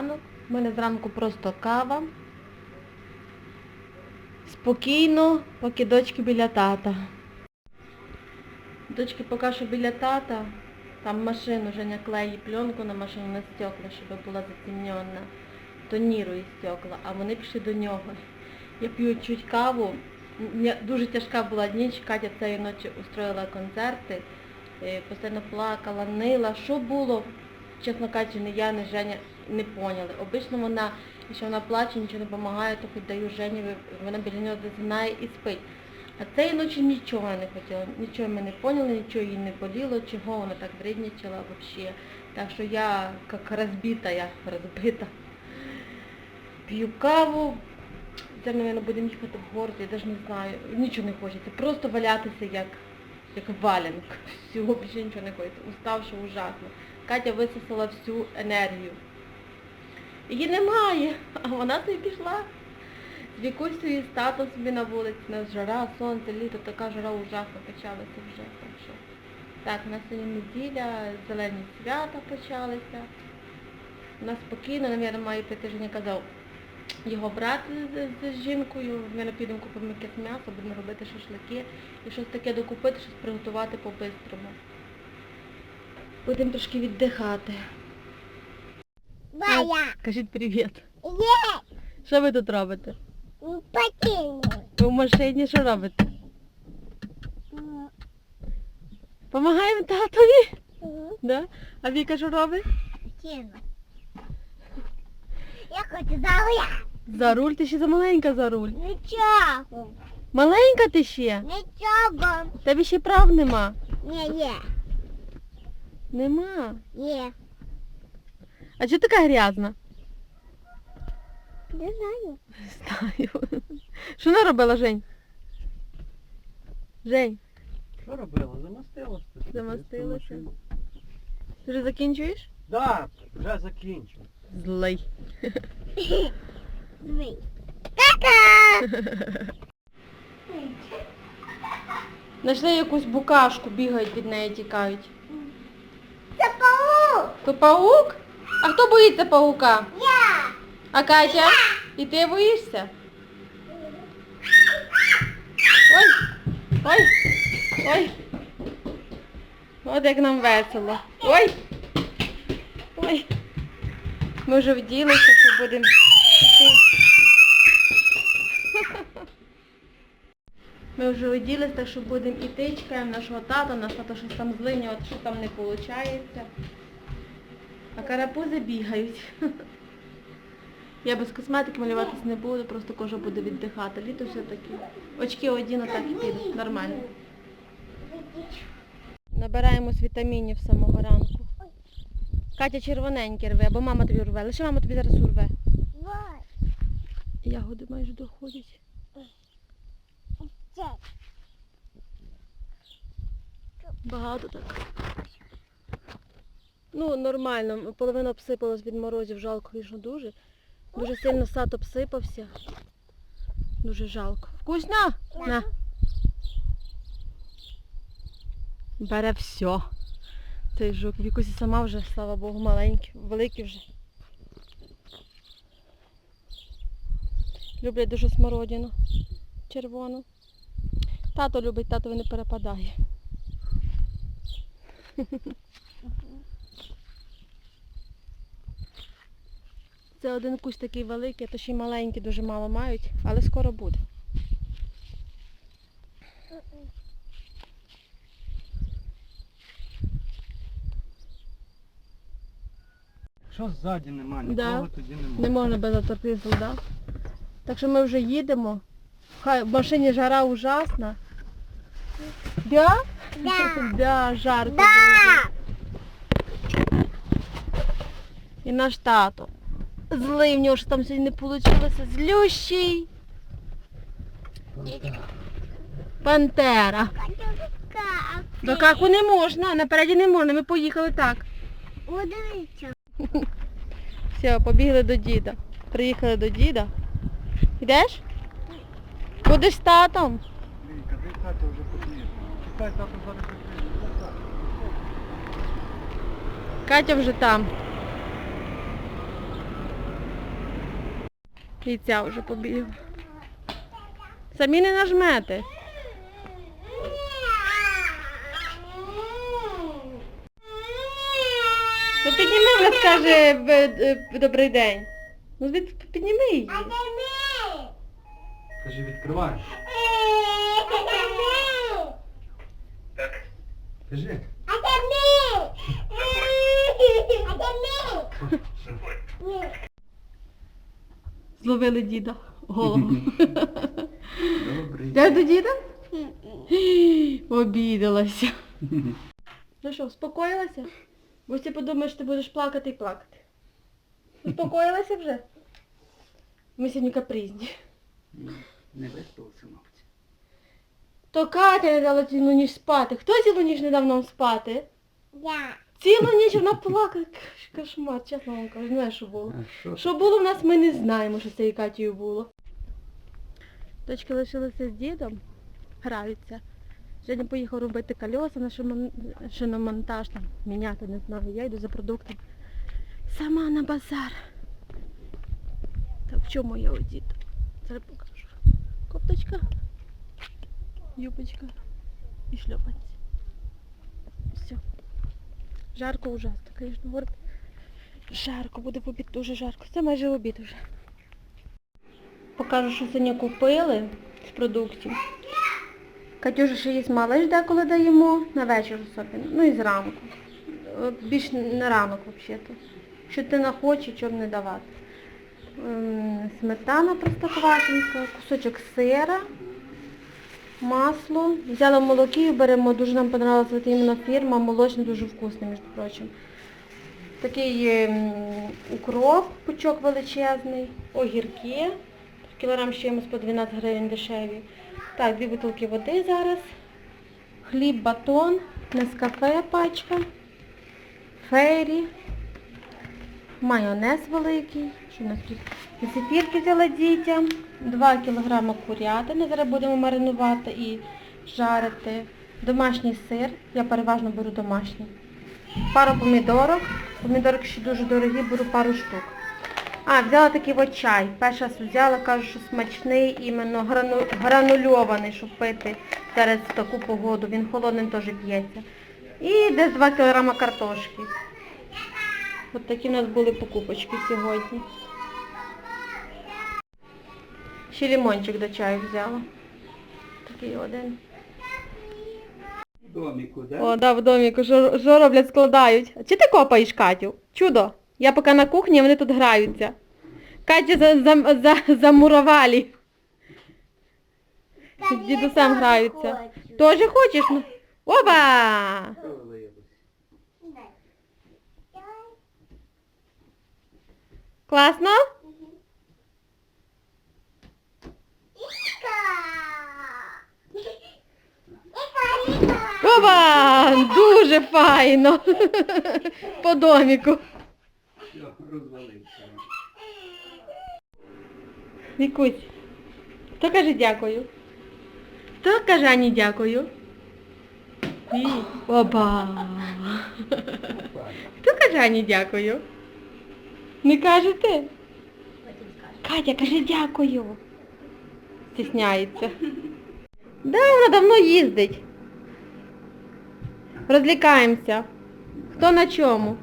Ранок. У мене зранку просто кава. Спокійно, поки дочки біля тата. Дочки поки що біля тата. Там машину Женя клеїть пленку на машину на стекла, щоб була затемнена. Тонірує стекла, а вони пішли до нього. Я п'ю чуть каву. Дуже тяжка була ніч, Катя цієї ночі устроїла концерти, е, постійно плакала, нила. Що було, чесно кажучи, ні я, ні Женя не поняли. Обично вона, якщо вона плаче, нічого не допомагає, то хоч даю Жені, вона біля нього засинає і спить. А цієї ночі нічого не хотіла, нічого ми не поняли, нічого їй не боліло, чого вона так вредничала взагалі. Так що я як розбита, я розбита. П'ю каву. Це, мабуть, будемо їхати в город, я навіть не знаю. Нічого не хочеться. Просто валятися як, як валенк. Всього більше нічого не хочеться. Уставши ужасно. Катя висосала всю енергію. Її немає, а вона собі пішла. З Вікусею з татом собі на вулиці, у нас жара, сонце, літо, така жара ужасно почалася вже. Так, що. так у нас сьогодні неділя, зелені свята почалися. У нас спокійно, навіть, прийти, Женя казав, його брат з, з жінкою, ми не підемо купимо якесь м'ясо, будемо робити шашлики і щось таке докупити, щось приготувати по-бистрому. Будемо трошки віддихати. Бая, Кажіть привіт. є, Що ви тут робите? потім. Ви в машині що робите? Помагаємо татові? Да? А Віка що робить? Я хочу загуля. За руль, ти ще замаленька за руль. Нічого, Маленька ти ще? нічого. Тебе ще прав нема. Ні, є, Нема. є. А чого така грязна? Не знаю. Не Знаю. Що вона робила, Жень? Жень, Що робила? Замастилася. Замастилася. ти вже закінчуєш? Да, вже закінчив. Злий. Дві. Кака! Знайшли якусь букашку, бігають від неї, тікають. Це паук. То паук? А хто боїться паука? Я. А Катя? І ти боїшся? Ой! Ой! Ой! От як нам весело. Ой! Ой! Ми вже вділися, що будемо. Ми вже оділися, так що будемо іти, чекаємо нашого тата, наш тато щось там злиня, от що там не виходить. А карапузи бігають. Я без косметики малюватись не буду, просто кожа буде віддихати. Літо все-таки. Очки одіну, так і піду. Нормально. Набираємось вітамінів з самого ранку. Катя червоненькі рве, або мама тобі рве. Лише мама тобі зараз урве. Ягоди майже доходять. Багато так. Ну, нормально. Половина обсипалась від морозів, жалко, звісно, дуже. Дуже сильно сад обсипався. Дуже жалко. Вкусно? На. Бере все. Цей жук. Вікусі сама вже, слава Богу, маленький, великий вже. Люблять дуже смородину. Червону. Тато любить, тато не перепадає. Це один кущ такий великий, то ще й маленький, дуже мало мають, але скоро буде. Що ззаді нема, нікого Да. тоді нема. Не можна без артизу, да? Так що ми вже їдемо. Хай в машині жара ужасна. Да? Да. Да, жарко Да. І наш тато. Злий в нього що там сьогодні не вийшло. Злющий. Пантера. До каку не можна, напереді не можна, ми поїхали так. Удивіться. Все, побігли до діда. Приїхали до діда. Йдеш? Будеш з татом? Катя вже подіє? Чекай, тато зараз закриє. Катя вже там. І ця вже побігла. Самі не нажмете. Ну підніми, вона скаже е, добрий день. Ну підніми її. Кажи, відкривай. Кажи. Зловили діда. Голову. Добрий. Йдеш до діда? Обідалася. Ну що, успокоїлася? Бо ти подумаєш, ти будеш плакати і плакати. Успокоїлася вже? Ми сьогодні капризні. Не виспався, мабуть. То Катя не дала цілу ніч спати. Хто цілу ніч не дав нам спати? Я. Цілу ніч вона плакала. Кошмар, чесно вам кажу, не знаю, що було. А що? Що було в нас, ми не знаємо, що з цією Катією було. Дочки лишилися з дідом, граються. Женя поїхав робити кольоса на шиномон- шиномонтаж, там, міняти, не знаю. Я йду за продуктом. Сама на базар. Так, в чому я одіта? Зараз покажу. Копточка, юбочка і шльопанці. Все. Жарко ужасно, звісно, говорити. Жарко, буде в обід дуже жарко. Це майже обід вже. Покажу, що сьогодні купили з продуктів. Катюша ще їсть малиш деколи даємо, на вечір особливо, ну і зранку. Е, Більш на ранок взагалі. Що ти не хоче, чого не давати. Ем, Сметана простоквашинська, кусочок сира, масло. Взяла в молокі, беремо, дуже нам понравилася іменно фірма, молочна, дуже вкусний, між прочим. Такий ем, укроп, пучок величезний, огірки, кілограм з чимось по 12 гривень дешеві. Так, дві бутилки води зараз, хліб, батон, нескафе пачка, фейрі, майонез великий, що тут? Зефірки взяла дітям, 2 кілограми курятини, зараз будемо маринувати і жарити. Домашній сир, я переважно беру домашній. Пару помідорок. Помідорки ще дуже дорогі, беру пару штук. А, взяла такий от чай. Перший раз взяла, кажу, що смачний, іменно грану, гранульований, щоб пити зараз таку погоду. Він холодним теж п'ється. І десь 2 кг картошки. От такі в нас були покупочки сьогодні. Ще лимончик до чаю взяла. Такий один. В доміку, да? О, да, в доміку, що, що роблять, складають. Чи ти копаєш, Катю? Чудо. Я поки на кухні, вони тут граються. Катю за, за, за, замурували. З дідусем граються. Тоже хочеш? Ну? Оба! Що виявилось? Класно? Оба! Дуже файно. По доміку. Розвалився. Вікусь, хто каже дякую? Хто каже Ані дякую? І... Оба. Хто каже Ані дякую? Не кажете? Катя, каже дякую. Стісняється. Да, вона давно їздить. Розлікаємося. Хто на чому?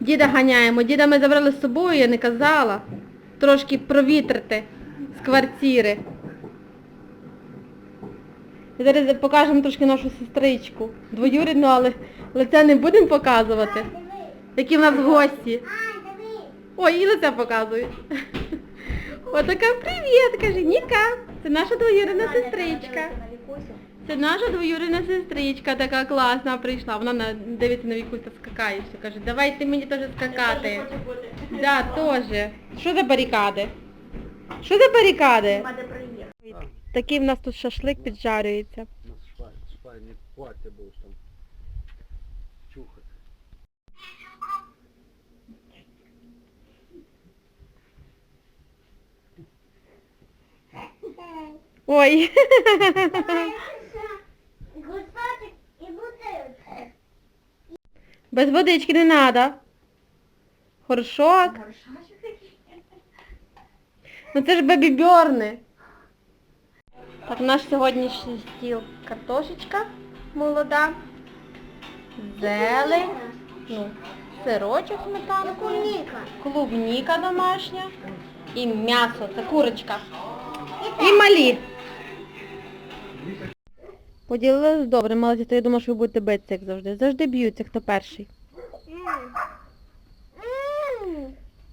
Діда ганяємо. Діда ми забрали з собою, я не казала. Трошки провітрити з квартири. І зараз покажемо трошки нашу сестричку. Двоюрідну, але лиця не будемо показувати. Які в нас гості. Ой, і лиця показують. Отака привіт, каже, Ніка. Це наша двоюрідна сестричка. Це наша двоюрідна сестричка така класна прийшла. Вона на, дивиться на вікусь та скакає. Все каже, давай ти мені теж скакати. Да, теж. Що за барикади? Що за барикади? Такий в нас тут шашлик піджарюється. У нас шваль, шваль не хватить, бо ж там чухати. Ой. Без водички не треба. Горшок. Ну це ж бебі бьорни. Так, наш сьогоднішній стіл картошечка молода, зелень, ну, сирочок сметанку, Клубника. клубніка домашня і м'ясо, це курочка. І малі. Поділились добре, молодець, то я думала, що ви будете битися, як завжди. Завжди б'ються, хто перший.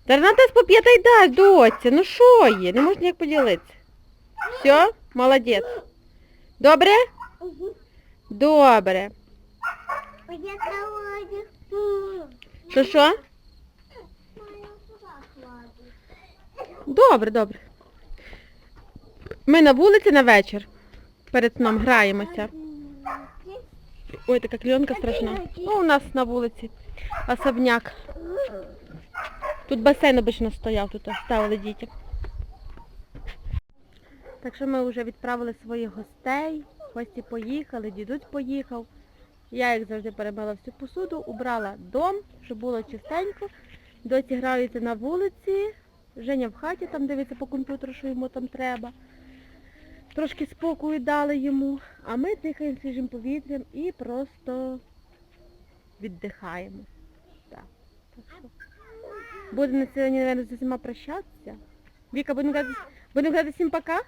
Тернатес по п'ятий дай, доця, ну що є? Не можна ніяк поділитися. Все, молодець. Добре? Добре. Що що? Добре, добре. Ми на вулиці на вечір. Перед сном граємося. Ой, така кльонка страшна. Ну, у нас на вулиці. Особняк. Тут басейн обично стояв, тут ставили дітям. Так що ми вже відправили своїх гостей. Гості поїхали, дідусь поїхав. Я, як завжди, перемила всю посуду, убрала дом, щоб було чистенько. Доці граються на вулиці. Женя в хаті там дивиться по комп'ютеру, що йому там треба. Трошки спокою дали йому, а ми дихаємо свіжим повітрям і просто віддихаємо. Так. так що. Будемо на сьогодні, мабуть, з усіма прощатися. Віка, будемо казати, будемо казати всім пока?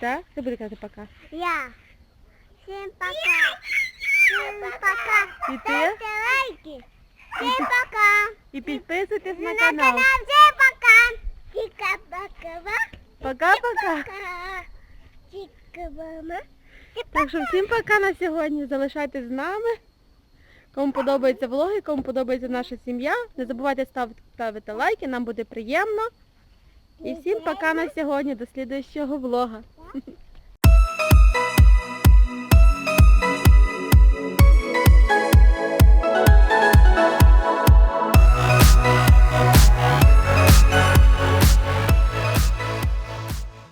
Так? Ти буде казати пока. Я. Всем пока. Всем пока. І ти? Ставьте лайки. Всем пока. І підписуйтесь на На канал. канал. Всем пока. Чика-пока. Пока. Чика-мама. Так що всім пока на сьогодні. Залишайтесь з нами. Кому подобаються влоги, кому подобається наша сім'я. Не забувайте ставити, ставити лайки, нам буде приємно. І всім пока на сьогодні. До слідуючого влога.